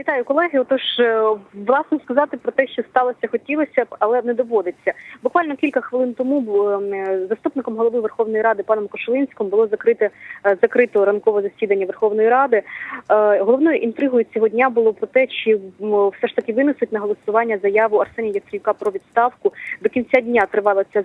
Вітаю колеги. Отож, е, власне сказати про те, що сталося, хотілося б, але не доводиться. Буквально кілька хвилин тому е, заступником голови Верховної Ради паном Кошелинським було закрите е, закрито ранкове засідання Верховної Ради. Головною інтригою цього дня було про те, чи все ж таки винесуть на голосування заяву Арсенія Яценюка про відставку. До кінця дня тривала ця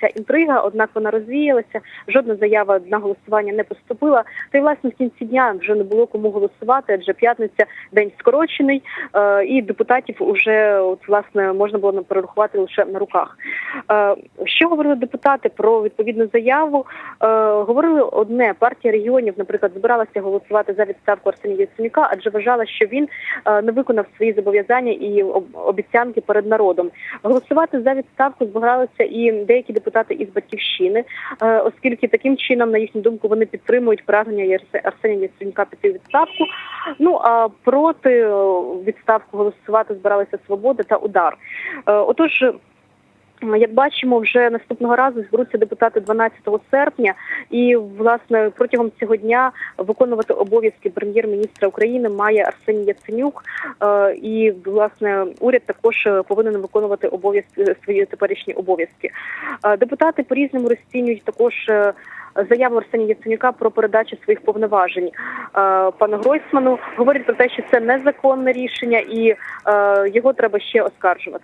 ця інтрига, однак вона розвіялася. Жодна заява на голосування не поступила. Та й власне в кінці дня вже не було кому голосувати, адже п'ятниця день скорочений, е, і депутатів уже от власне можна було перерахувати лише на руках. Е, Що говорили депутати про відповідну заяву? Е, Говорили одне партія регіонів, наприклад, збиралася голосувати за відставку Арсенія Яценюка, адже вважала, що він не виконав свої зобов'язання і обіцянки перед народом. Голосувати за відставку збиралися і деякі депутати із батьківщини, оскільки таким чином, на їхню думку, вони підтримують прагнення Арсенія Яценюка піти відставку. Ну а проти е, відставку голосувати збиралися Свобода та Удар. Е, Отож. Як бачимо, вже наступного разу зберуться депутати 12 серпня, і власне протягом цього дня виконувати обов'язки прем'єр-міністра України має Арсеній Яценюк. Е, І власне уряд також повинен виконувати обов'язки свої теперішні обов'язки. Депутати по різному розцінюють також. Заяву Арсенія Яценюка про передачу своїх повноважень е, пану Гройсману говорять про те, що це незаконне рішення і е, його треба ще оскаржувати.